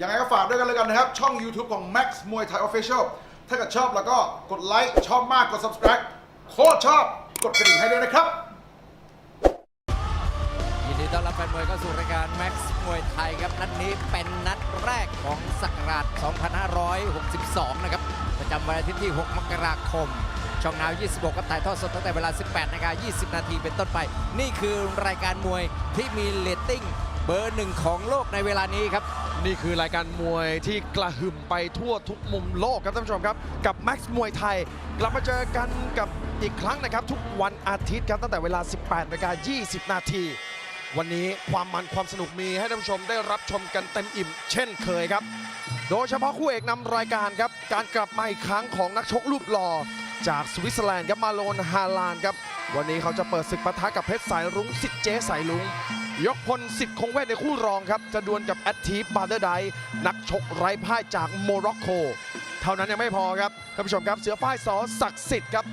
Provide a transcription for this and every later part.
ยังไงก็ฝากด้วยกันเลยกันนะครับ ช่อง YouTube ของ Max มวยไทย Official ถ้าเกิดชอบแล้วก็กดไลค์ชอบมากกด subscribe โคตรชอบกดกระดิ่งให้ด้วยนะครับ ยินดีต้อนรับแฟนมวยเข้าสู่รายการ Max มวยไทยครับ นัดนี้เป็นนัดแรกของศักราช 2562 นะครับ ประจำวันอาทิตย์ที่ 6 มกราคม ช่องนาว 26ก็ถ่ายทอดสดตั้งแต่เวลา 18นาฬิกา20 นาทีเป็นต้นไป นี่คือรายการมวยที่มีเรตติ้ง เบอร์หนึ่งของโลกในเวลานี้ครับ นี่คือรายการมวยที่กระหึ่มไปทั่วทุกมุมโลกครับท่านผู้ชมครับ กับ Max มวยไทย กลับมาเจอกันกับอีกครั้งนะครับ ทุกวันอาทิตย์ครับตั้งแต่เวลา 18นาฬิกา20 นาที วันนี้ความมันความสนุกมีให้ท่านผู้ชมได้รับชมกันเต็มอิ่ม เช่นเคยครับ โดยเฉพาะคู่เอกนำรายการครับ การกลับมาอีกครั้งของนักชกรูปหล่อจากสวิตเซอร์แลนด์ครับมาโลนฮาลานครับ วันนี้เขาจะเปิดศึกปะทะกับเพชรสายรุ้งสิทธิ์เจ๊สายลุง ยกพลสิทธิ์คงเวทในคู่รองครับ จะดวลกับแอตทีฟบาร์เดอร์ไดนักชกไร้พ่ายจากโมร็อกโก เท่านั้นยังไม่พอครับท่านผู้ชมครับเสือฝ้ายสอศักดิ์สิทธิ์ครับ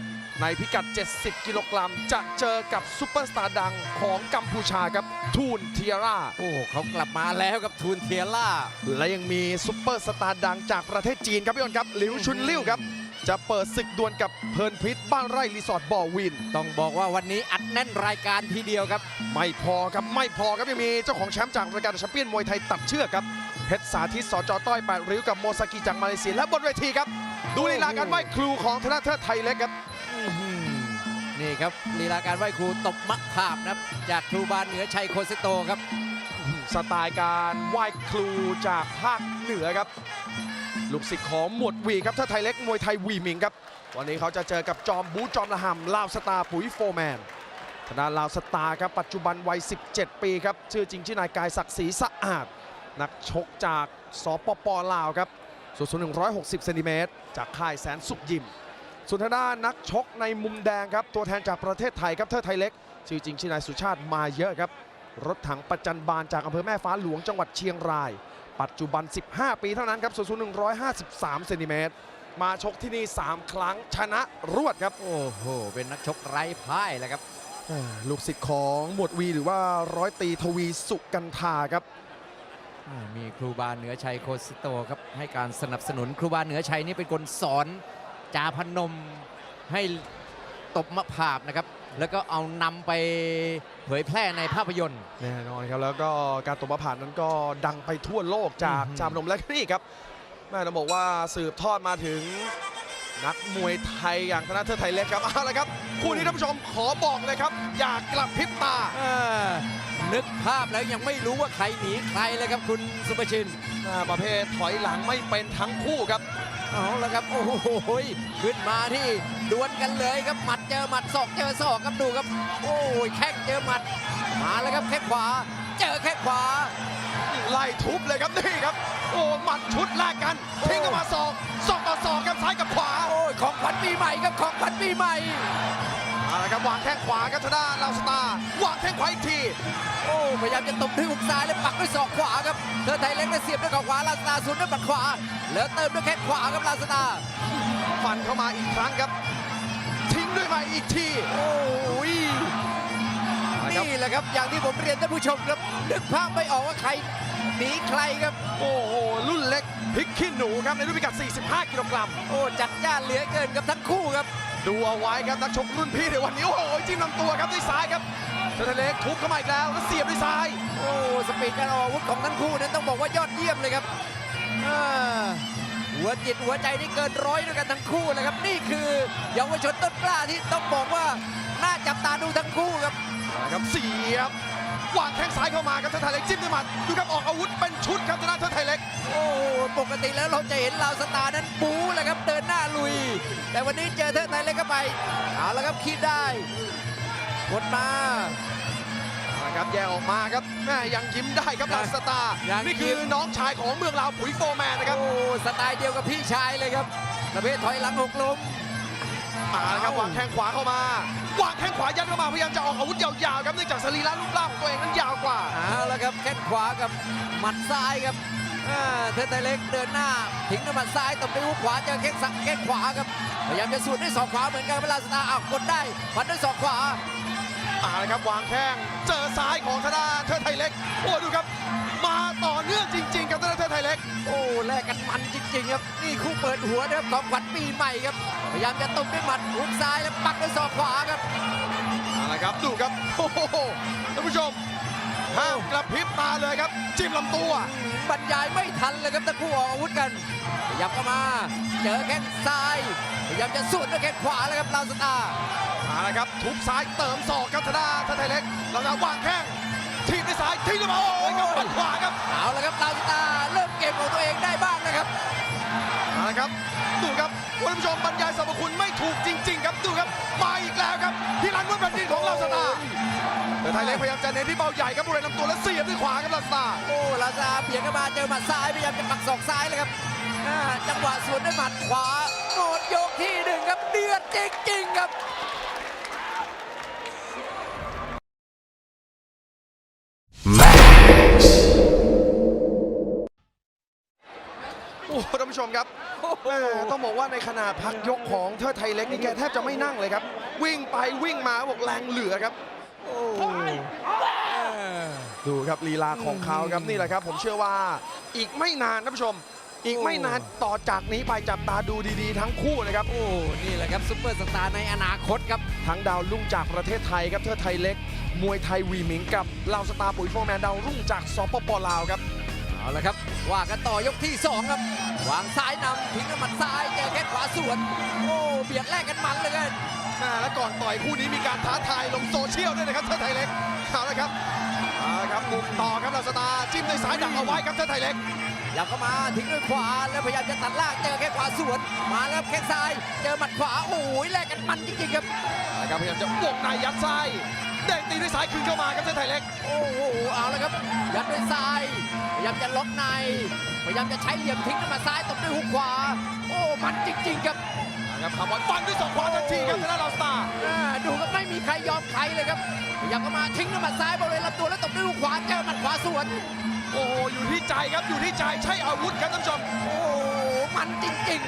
ในพิกัด 70 กิโลกรัม จะเจอกับซูเปอร์สตาร์ดังของกัมพูชาครับทูนเทียร่า โอ้เขากลับมาแล้วกับทูนเทียร่า และยังมีซุปเปอร์สตาร์ดังจากประเทศจีนครับพี่อ้นครับหลิวชุนลิ่วครับ จะเปิดศึกดวลกับเพลินพิษบ้านไร่รีสอร์ทบ่อวิน ต้องบอกว่าวันนี้อัดแน่นรายการทีเดียวครับ ไม่พอครับไม่พอครับยังมีเจ้าของแชมป์จากรายการแชมเปี้ยนมวยไทยตัดเชือกครับเพชรสาธิตสจต้อยแปดริ้วกับโมซากิจากมาเลเซียและบนเวทีครับ ดูลีลาการไหว้ครูของธนาเทิดไทยเล็กครับอื้อหือนี่ครับลีลาการไหว้ครูตบมะขามนะครับจากครูบาเหนือชัยโคสิโตครับ สไตล์การไหว้ครูจากภาคเหนือครับ ลูกศิษย์ของหมวดวีครับถ้าไทยเล็กมวยไทยวีมิงครับ วันนี้เขาจะเจอกับจอมบูจอมละหำลาวสตาปุ๋ยโฟร์แมนทางด้าลาวสตาครับปัจจุบันวัย 17 ปีครับ ชื่อจริงชื่อนายกายศักดิ์ศรีสะอาด นักชกจากสปปลาวครับส่วนสูง160เซนติเมตรจากค่ายแสนสุขยิมส่วนทางด้านนักชกในมุมแดงครับตัวแทนจากประเทศไทยครับเทิดไทยเล็ก ชื่อจริงชื่อนายสุชาติมาเยอะครับ รถถังประจันบานจากอำเภอแม่ฟ้าหลวงจังหวัดเชียงราย ปัจจุบัน 15 ปีเท่านั้นครับส่วนสูง153เซนติเมตรมาชกที่นี่ 3 ครั้งชนะรวดครับ โอ้โห เป็นนักชกไร้พ่ายแหละครับอ่าลูกศิษย์ของหมวดวีหรือว่าร้อยตรีทวีสุกันทาครับอ่ามีครูบาเหนือชัยโคสิโตครับ ให้การสนับสนุนครูบาเหนือชัยนี่เป็นคนสอน จาพนมให้ตบมะผาบนะครับ แล้วก็เอานำไปเผยแพร่ในภาพยนตร์แน่นอนครับแล้วก็การตบมาผ่านนั้นก็ดังไปทั่วโลกจากอือหือจามนมและนี่ครับแม่ต้องบอกว่าสืบทอดมาถึงนักมวยไทยอย่างธนาเทิดไทยเล็กครับเอาละครับคู่นี้ท่านผู้ชมขอบอกเลยครับ อย่ากลับพริบตาเออนึกภาพแล้วยังไม่รู้ว่าใครหนีใครเลยครับคุณสุภชินอ่าประเภทถอยหลังไม่เป็นทั้งคู่ครับ เอาละครับ โอ้โหขึ้นมาที่ดวลกันเลยครับหมัดเจอหมัดศอกเจอศอกครับดูครับ โอ้ยแข้งเจอหมัดมาแล้วครับแข้งขวา เจอแข้งขวาไล่ทุบเลยครับนี่ครับ โอ้หมัดชุดแรกกันทิ้งเข้ามาศอกศอกต่อศอกครับซ้ายกับขวาโอ้ยของขวัญปีใหม่ครับของขวัญปีใหม่เอา ละครับวางแข้งขวาครับทางด้านลาวสตาร์วางแข้งขวาอีกทีโอ้พยายามจะตบด้วยหุกซ้ายแล้วปักด้วยศอกขวาครับเธอไทยเล็กได้เสียบด้วยเข่าขวาลาสตาร์สวนด้วยหมัดขวา แล้วเติมด้วยแข้งขวาครับลาสตาร์ฟันเข้ามาอีกครั้งครับ ทิ้งด้วยไปอีกทีโอ้ยนะครับนี่แหละครับอย่างที่ผมเรียนท่านผู้ชมครับนึกภาพไม่ออกว่าใครหนีใครครับ โอ้โหรุ่นเล็กพริกขี้หนูครับในรุ่นพิกัด 45 กิโลกรัมโอ้จัดจ้านเหลือเกินครับทั้งคู่ครับ ดูเอาไว้ครับนักชกรุ่นพี่ในวันนี้โอ้โหจิ้มลำตัวครับด้วยซ้ายครับเทเลเล็กทุบเข้ามาอีกแล้วแล้วเสียบด้วยซ้าย โอ้สปีดการออกอาวุธของทั้งคู่นั้นต้องบอกว่ายอดเยี่ยมเลยครับอ่าหัวจิตหัวใจนี่เกินร้อยด้วยกันทั้งคู่เลยครับนี่คือเยาวชนต้นกล้าที่ต้องบอกว่าน่าจับตาดูทั้งคู่ครับนะครับเสียบ วางแข้งซ้ายเข้ามาครับเทไทยเล็กจิ้มด้วยหมัดดูครับออกอาวุธเป็นชุดครับทางด้านเทไทยเล็ก โอ้ปกติแล้วเราจะเห็นลาวสตาร์นั้นบู๊แหละครับเดินหน้าลุย แต่วันนี้เจอเทิดไทยเล็กเข้าไปเอาละครับคิดได้กดมานะครับแยกออกมาครับแม่ยังยิ้มได้ครับยัลางสตาร์ยังนี่คือยิ้ม น้องชายของเมืองลาวปุ๋ยโฟร์แมนนะครับโอ้สไตล์เดียวกับพี่ชายเลยครับประเภทถอยหลังหกล้ม มาแล้วครับเอ้าวางแข้งขวาเข้ามา วางแข้งขวายัดเข้ามาพยายามจะออกอาวุธยาวๆครับเนื่องจากสรีระรูปร่างของตัวเองนั้นยาวกว่าเอาละครับแข้งขวากับหมัดซ้ายครับเทนไทยเล็กเดินหน้าทิ้งด้วยหมัดซ้ายตบด้วยฮุกขวาเจอแข้งสักแข้งขวาครับพยายามจะสวนด้วยศอกขวาเหมือนกันเวลาสตาร์อ้าวกดได้ฟันด้วยศอกขวามาลยครับวางแข้งเจอซ้ายของธนาเทิดไทยเล็กโอ้ดูครับ มาต่อเนื่องจริงๆครับธนาเทิดไทยเล็ก โอ้แลกกันมันจริง ๆ ครับนี่คู่เปิดหัวนะครับของขวัญปีใหม่ครับ พยายามจะตบด้วยหมัดหุกซ้ายแล้วปักด้วยศอกขวาครับเอาละครับดูครับโอ้โหท่านผู้ชมห้ามกระพริบตาเลยครับจิ้มลำตัวบรรยายไม่ทันเลยครับทั้งคู่ออกอาวุธกันขยับเข้ามาเจอแข้งซ้ายพยายามจะสวนด้วยแข้งขวาแล้วครับลาวสตาร์เอาละครับทุบซ้ายเติมศอกครับธนาท่าไทยเล็กเราจะวางแข้งทีบด้วยซ้ายทิ้งด้วยมาโอ้ยครับปัดขวาครับเอาละครับลาวสตาร์เริ่มเกมของตัวเองได้บ้างนะครับเอาละครับดูครับ ท่านผู้ชมบรรยายสรรพคุณไม่ถูกจริง ๆ ครับดูครับมาอีกแล้วครับที่รันบนแผ่นดินของเราสตาแต่ไทยเล็กพยายามจะเน้นที่เบาใหญ่ครับบริเวณลำตัวและเสียบด้วยขวาครับลาสตาโอ้ลาสตาร์เบียดเข้ามาเจอหมัดซ้ายพยายามจะปักศอกซ้ายเลยครับจังหวะสวนด้วยหมัดขวาโหมดยกที่หนึ่งครับเดือดจริงๆครับโอ้ ผู้ชมครับแม่ต้องบอกว่าในขณะพักยกของเทิดไทยเล็กนี่แกแทบจะไม่นั่งเลยครับ วิ่งไปวิ่งมาบอกแรงเหลือครับโอ้เออดูครับลีลาของเขาครับนี่แหละครับ ผมเชื่อว่าอีกไม่นานท่านผู้ชม อีกไม่นานต่อจากนี้ไปจับตาดูดีๆ ทั้งคู่นะครับโอ้นี่แหละครับซุปเปอร์สตาร์ในอนาคตครับทั้งดาวรุ่งจากประเทศไทยครับเทิดไทยเล็ก มวยไทยวีหมิงกับลาวสตาร์ปุ๋ยโฟร์แมนดาวรุ่งจากสปปลาวครับเอาละครับว่ากันต่อยกที่ 2 ครับ วางซ้ายนำทิ้งน้ำหมัดซ้ายเจอแข้งขวาสวนโอ้เบียดแลกกันมันเหลยกันอ่าและก่อนต่อยคู่นี้มีการท้าทายลงโซเชียลด้วยนะครับเทิดไทยเล็กเอาละครับเอาละครับบุกต่อครับลาวสตาร์จิ้มด้วยซ้ายดักเอาไว้ครับเทิดไทยเล็กยับเข้ามาทิ้งด้วยขวาแล้วพยายามจะตัดล่างเจอแข้งขวาสวน มาแล้วแข้งซ้าย เจอหมัดขวาโอ้ยแลกกันมันจริงๆครับนะครับพยายามจะวงในยัดซ้าย เด้งตีด้วยซ้ายคืนเข้ามาครับเทิดไทยเล็ก โอ้โหเอาละครับยัดด้วยซ้ายพยายามจะล็อกในพยายามจะใช้เหลี่ยมทิ้งน้ำหมัดซ้ายตบด้วยหุกขวา โอ้มันจริง ๆ ครับนะครับคาร์บอนฟันด้วยศอกขวาทันทีครับทางด้านลาวสตาร์อ่าดูครับไม่มีใครยอมใครเลยครับพยายามเข้ามาทิ้งด้วยหมัดซ้ายบริเวณลำตัวแล้วตบด้วยลูกขวาเจอหมัดขวาสวน โอ้โหอยู่ที่ใจครับอยู่ที่ใจใช้อาวุธครับท่านผู้ชมโอ้โหมันจริง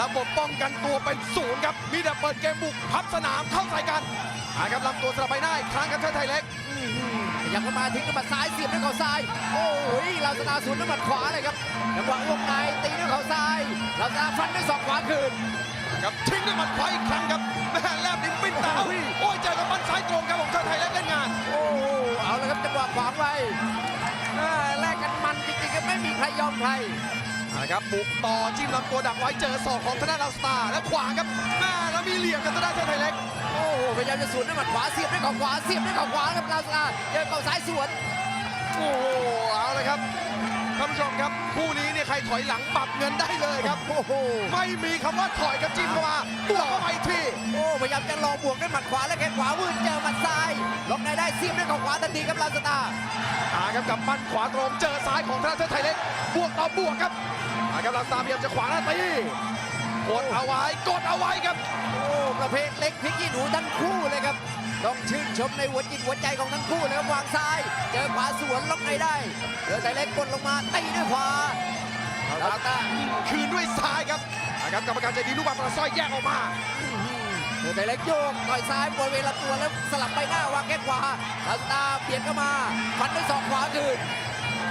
ระบบป้องกันตัวเป็นศูนย์ครับมีแต่เปิดเกมบุกพับสนามเข้าใส่กัน อาครับลำตัวสลับไปหน้าอีกครั้งครับเทิดไทยเล็กๆพยายามเข้ามาทิ้งด้วยหมัดซ้ายเสียบด้วยเข่าซ้าย โอ้โหลาวสตาร์สวนด้วยหมัดขวาเลยครับจังหวะวงในตีด้วยเข่าซ้ายลาวสตาร์ฟันด้วยศอกขวาคืนครับทิ้งด้วยหมัดขวาอีกครั้งครับแม่แลบลิ้นปิ้นตาโอ้ยเจอกับมันซ้ายตรงครับของเทิดไทยเล็กเล่นงาน โอ้โหเอาละครับจังหวะขวางไว้อ่าแลกกันมันจริงๆครับไม่มีใครยอมใครเอาละครับบุกต่อจิ้มลำตัวดักไว้เจอศอกของทางด้านลาวสตาร์แล้วขวาครับแม่แล้วมีเหลี่ยมกับทางด้านเทิดไทยเล็กโอ้โหพยายามจะสวนด้วยหมัดขวาเสียบด้วยเข่าขวาเสียบด้วยเข่าขวาครับลาวสตาร์เจอเข่าซ้ายสวนโอ้โหเอาเลยครับท่านผู้ชมครับคู่นี้เนี่ยใครถอยหลังปรับเงินได้เลยครับโอ้โหไม่มีคำว่าถอยกับจิ้มเข้ามาบวกเข้าไปอีกทีโอ้พยายามจะลองบวกด้วยหมัดขวาและแข้งขวาวืดเจอหมัดซ้ายล็อกในได้เสียบด้วยเข่าขวาทันทีครับลาวสตาร์อาครับกับปั้นขวาตรงเจอซ้ายของธนาเทศไทยเล็กบวกต่อบวกครับอาครับลาสตาร์พยายามจะขวางหน้าตี กดเอาไว้กดเอาไว้ครับ โอ้ประเภทเล็กพลิกขี้หนูทั้งคู่เลยครับ ต้องชื่นชมในหัวจิตหัวใจของทั้งคู่เลยครับวางซ้าย เจอขวาสวนล็อกในได้เจอไทยเล็กกดลงมาตีด้วยขวาลาวสตาร์คืนด้วยซ้ายครับอาครับกรรมการใจดีลูกบอลปลาสร้อยแยกออกมาเจอไทยเล็กโยกต่อยซ้ายบริเวณลำตัวแล้วสลับไปหน้าวางแข้งขวาลาวสตาร์เปลี่ยนเข้ามาฟันด้วยศอกขวาคืน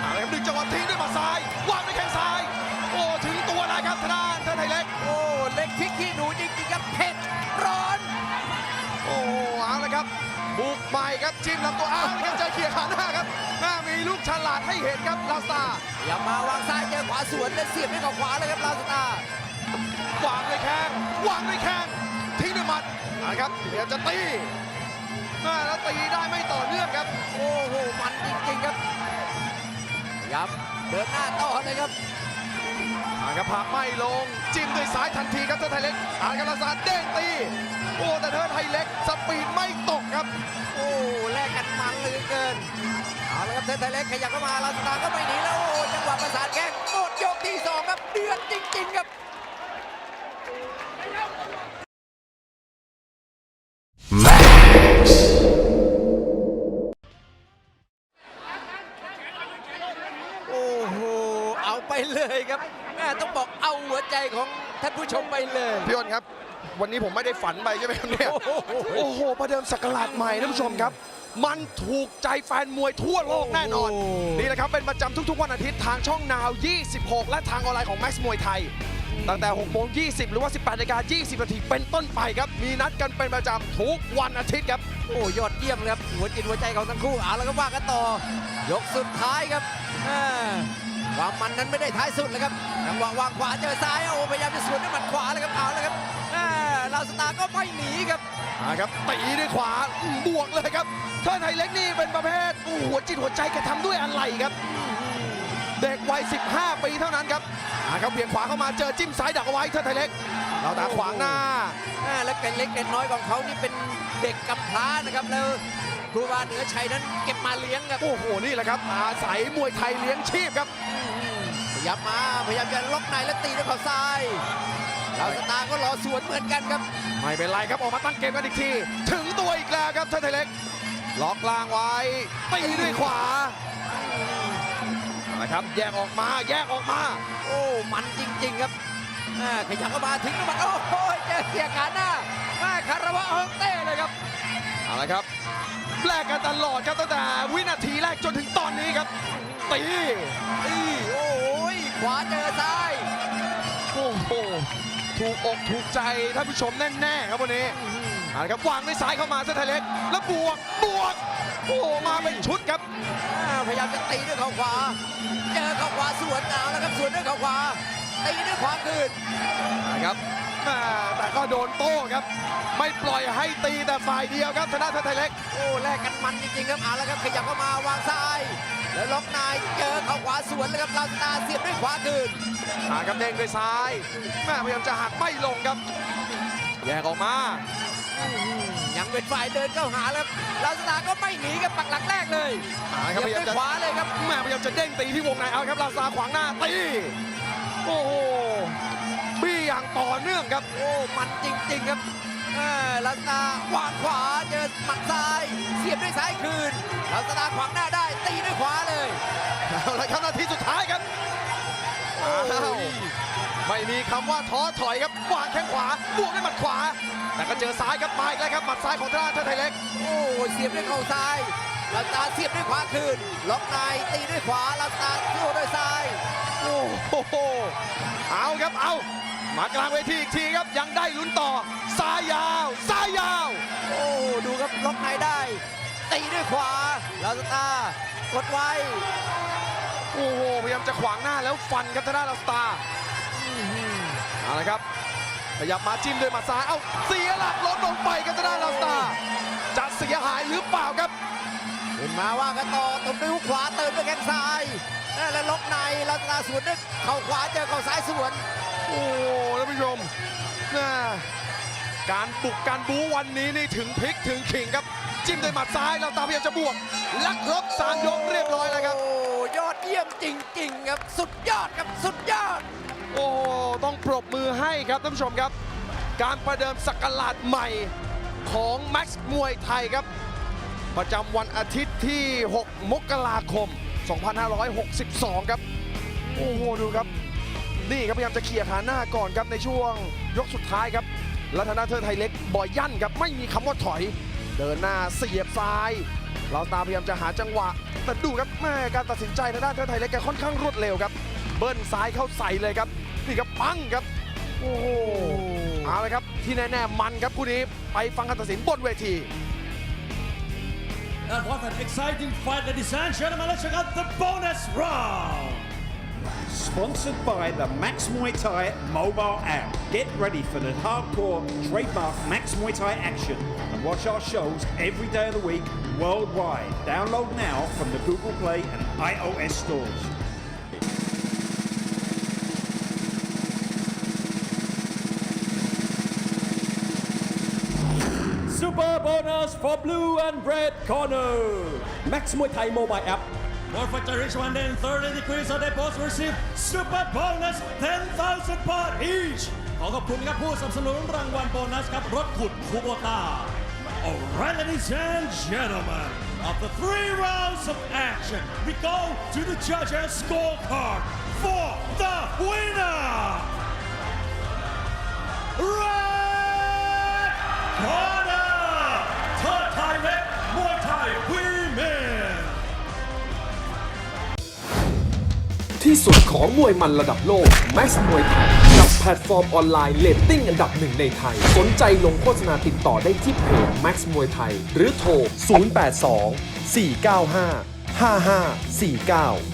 เอาละครับดึงจังหวะทิ้งด้วยหมัดซ้ายวางด้วยแข้งซ้าย โอ้ถึงตัวแล้วครับธนา เทศไทยเล็ก โอ้ เล็กพลิกขี้หนูจริงๆครับเผ็ดร้อน โอ้เอาละครับ บุกใหม่ครับจิ้มลำตัวอ้าวครับเจอเขี่ยขาหน้าครับหน้ามีลูกฉลาดให้เห็นครับลาสตาร์อย่ามาวางซ้ายเจอขวาสวนแล้วเสียบด้วยเข่าขวาเลยครับลาวสตาร์วางด้วยแข้งวางด้วยแข้งทิ้งด้วยหมัดนะครับเดี๋ยวจะตีแม่แล้วตีได้ไม่ต่อเนื่องครับ โอ้โหมันจริงๆครับยับเดินหน้าต่อเลยครับ อ่าครับผักไม่ลง จิ้มด้วยซ้ายทันทีครับเทิดไทยเล็กอ่านกบลาซาเด้งตี โอ้แต่เธอไทยเล็กสปีดไม่ตกครับ โอ้แลกกันมันเหลยเกินเอาละครับเทนไทยเล็กขยับเข้ามาลาสตาก็ไม่หนีแล้วโอ้จังหวะประสานแข้งหมดยกที่สองครับเดือดจริง ๆ ครับ วันนี้ผมไม่ได้ฝันไปใช่ไหมครับเนี่ยโอ้โหโอ้โห ประเดิมสักราชใหม่ท่านผู้ชมครับ มันถูกใจแฟนมวยทั่วโลกแน่นอน โอ้ นี่แหละครับ เป็นประจำทุกๆ วันอาทิตย์ทางช่องนาว 26 และทางออนไลน์ของ Max มวยไทย ตั้งแต่6โมง20 หรือว่า 18นาฬิกา20 นาทีเป็นต้นไปครับ มีนัดกันเป็นประจำทุกวันอาทิตย์ครับ โอ้ยอดเยี่ยมเลยครับหัวจิตหัวใจของทั้งคู่เอาแล้วก็ว่ากันต่อ ยกสุดท้ายครับอ่าความมันนั้นไม่ได้ท้ายสุดเลยครับจังหวะวางขวาเจอซ้ายโอ้พยายามจะสวนด้วยหมัดขวาเลยครับเอาแล้วครับอ่าลาวสตาร์ก็ไม่หนีครับมาครับตีด้วยขวาอืมบวกเลยครับเทิร์นไทยเล็กนี่เป็นประเภทโอ้โหหัวจิตหัวใจแกทำด้วยอะไรครับ เด็กวัย 15 ปีเท่านั้นครับมาครับเบี่ยงขวาเข้ามาเจอจิ้มซ้ายดักเอาไว้เทิร์นไทยเล็กเราตาขวางหน้าอ่าและเกร็ดเล็กเกร็ดน้อยของเขานี่เป็นเด็กกำพร้านะครับแล้วครูบาเหนือชัยนั้นเก็บมาเลี้ยงครับโอ้โหนี่แหละครับอาศัยมวยไทยเลี้ยงชีพครับพยายามมาพยายามจะล็อกในแล้วตีด้วยเข่าซ้าย ลาวสตาร์ก็รอสวนเหมือนกันครับ ไม่เป็นไรครับออกมาตั้งเกมกันอีกที ถึงตัวอีกแล้วครับเทิร์นไทยเล็ก ล็อกล่างไว้ตีด้วยขวาเอาละครับแยกออกมาแยกออกมา โอ้มันจริง ๆ ครับอ่าขยับเข้ามาทิ้งน้ำมันโอ้โหเจอเสียขาหน้ามาคาราวะฮองเต้เลยครับเอาละครับแลกกันตลอดครับตั้งแต่วินาทีแรกจนถึงตอนนี้ครับตีอีโอ้ยขวาเจอซ้ายโอ้โห ถูกอกถูกใจท่านผู้ชมแน่ๆครับวันนี้เอาละครับวางด้วยซ้ายเข้ามาเส้นไทยเล็ก แล้วบวกบวกโอ้โหมาเป็นชุดครับอ่าพยายามจะตีด้วยเข่าขวา เจอเข่าขวาสวนเอาแล้วครับสวนด้วยเข่าขวาตีด้วยขวาคืนนะครับแม่แต่ก็โดนโต้ครับ ไม่ปล่อยให้ตีแต่ฝ่ายเดียวครับธนาไทยเล็ก โอ้แลกกันมันจริงๆครับเอาแล้วครับขยับเข้ามาวางซ้าย แล้วล็อกในเจอเข่าขวาสวนเลยครับลาวสตาร์เสียบด้วยขวาคืนหาครับเด้งด้วยซ้ายแม่พยายามจะหักไม่ลงครับแยกออกมายังเป็นฝ่ายเดินเข้าหาแล้วลาวสตาร์ก็ไม่หนีกับปักหลักแรกเลยหาครับเสีพยบยายามด้วยจะขวาเลยครับแม่พยายามจะเด้งตีที่วงในเอาครับลาซาขวางหน้าตีโอ้โหบี้อย่างต่อเนื่องครับโอ้มันจริง ๆ ครับ เออลัสตาวางขวาเจอหมัดซ้าย เสียบด้วยซ้ายคืน ลัสตาขวางหน้าได้ตีด้วยขวาเลยเอาละครับนาทีสุดท้ายครับอ้าวไม่มีคำว่าท้อถอยครับวางแข้งขวาบวกด้วยหมัดขวา แต่ก็เจอซ้ายครับมาอีกแล้วครับหมัดซ้ายของธนาไทยเล็ก โอ้เสียบด้วยเข่าซ้ายลัสตาเสียบด้วยขวาคืน ล็อกในตีด้วยขวาลัสตาโยด้วยซ้าย โอ้โหเอาครับเอา มากลางเวทีอีกทีครับ ยังได้ลุ้นต่อซ้ายยาวซ้ายยาว โอ้ดูครับล็อกในได้ตีด้วยขวาลัสตากดไว้โอ้โหพยายามจะขวางหน้าแล้วฟันครับทางด้านลาสตาร์เอาละครับขยับมาจิ้มด้วยหมัดซ้ายเอ้าเสียหลักล้มลงไปครับทางด้านลาสตาร์จะเสียหายหรือเปล่าครับขึ้นมาว่ากันต่อตบด้วยหุกขวาเติมด้วยแข้งซ้ายแล้วล็อกในลัสตาสวนด้วยเข่าขวาเจอเข่าซ้ายสวน โอ้โหท่านผู้ชมน่าการบุกการบู๊วันนี้นี่ถึงพลิกถึงขิงครับ จิ้มด้วยหมัดซ้ายลาสตาร์พยายามจะบวกลักครบสามยกเรียบร้อยแล้วครับ โอ้ยอดเยี่ยมจริง ๆ ครับ สุดยอดครับสุดยอด โอ้โหต้องปรบมือให้ครับท่านผู้ชมครับ การประเดิมสักราชใหม่ของ Max มวยไทยครับ ประจำวันอาทิตย์ที่ 6 มกราคม 2562 ครับ โอ้โหดูครับ นี่ครับพยายามจะเคลียร์ขาหน้าก่อนครับในช่วงยกสุดท้ายครับแล้วทางด้านเทิร์ไทยเล็กบอยยั่นครับไม่มีคำว่าถอย เดินหน้าเสียบซ้าย เราตามพยายามจะหาจังหวะ แต่ดูครับแม่การตัดสินใจทางด้านเทิร์ไทยเล็กแกค่อนข้างรวดเร็วครับ เบิ้ลซ้ายเข้าใส่เลยครับนี่ครับปังครับโอ้โหเอาละครับที่แน่ๆมันครับคู่นี้ไปฟังการตัดสินบนเวที That was an exciting fight, ladies and gentlemen. Let's check out the bonus round. Sponsored by the Max Muay Thai mobile app. Get ready for the hardcore trademark Max Muay Thai action and watch our shows every day of the week worldwide. Download now from the Google Play and iOS stores. Super bonus for blue and red corner. Max Muay Thai mobile app. For fighter reach 130 degrees or they both receive super bonus 10,000 baht each ขอขอบคุณครับผู้สนับสนุนรางวัลโบนัสครับรถขุดคูโบตา Alright ladies and gentlemen after three rounds of action we go to the judges scorecard สุดของมวยมันระดับโลก Max มวยไทยกับแพลตฟอร์มออนไลน์เลตติ้งอันดับหนึ่งในไทย สนใจลงโฆษณาติดต่อได้ที่เพจ Max มวยไทย หรือโทร 082 495 5549